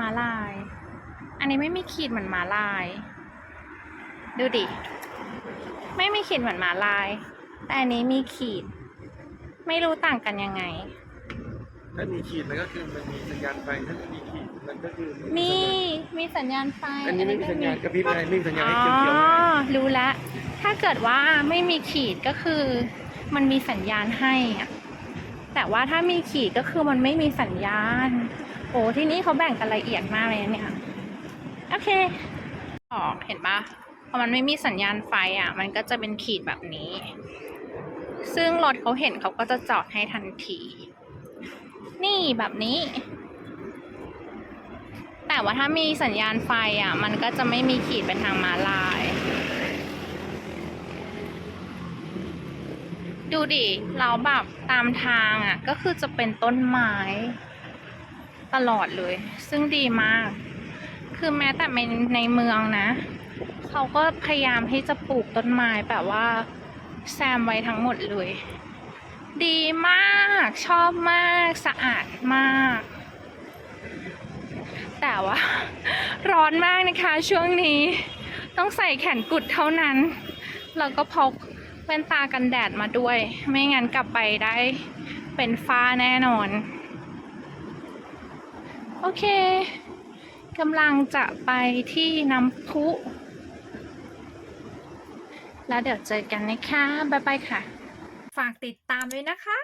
ม้าลาย อันนี้ไม่มีขีดเหมือนม้าลาย ดูดิ ไม่มีขีดเหมือนม้าลาย แต่อันนี้มีขีด ไม่รู้ต่างกันยังไง ถ้ามีขีดมันก็คือมันมีสัญญาณไฟถ้าไม่มีขีดมันก็คือมีมีสัญญาณไฟอันนี้ไม่มีสัญญาณกระพริบอะไรไม่มีสัญญาณอ๋ให้อเขียวๆรู้แล้ว ถ้าเกิดว่าไม่มีขีดก็คือ มันมีสัญญาณให้อะ แต่ว่าถ้ามีขีดก็คือมันไม่มีสัญญาณ โอ้ที่นี่เขาแบ่งกันละเอียดมากเลยเนี่ย โอเค ออกเห็นปะพอมันไม่มีสัญญาณไฟอะ มันก็จะเป็นขีดแบบนี้ ซึ่งรถเขาเห็นเขาก็จะจอดให้ทันที นี่แบบนี้ แต่ว่าถ้ามีสัญญาณไฟอะ มันก็จะไม่มีขีดเป็นทางม้าลาย ดูดิเราแบบตามทางอะ ก็คือจะเป็นต้นไม้ตลอดเลย ซึ่งดีมาก คือแม้แต่ในในเมืองนะ เขาก็พยายามที่จะปลูกต้นไม้แบบว่าแซมไว้ทั้งหมดเลย ดีมาก ชอบมาก สะอาดมาก แต่ว่า ร้อนมากนะคะช่วงนี้ ต้องใส่แขนกุดเท่านั้น แล้วก็พก ว่นตากันแดดมาด้วย ไม่งั้นกลับไปได้เป็นฟ้าแน่นอน โอเคกำลังจะไปที่น้ำพุ แล้วเดี๋ยวเจอกันนะคะ บ๊ายบายค่ะ ฝากติดตามด้วยนะคะ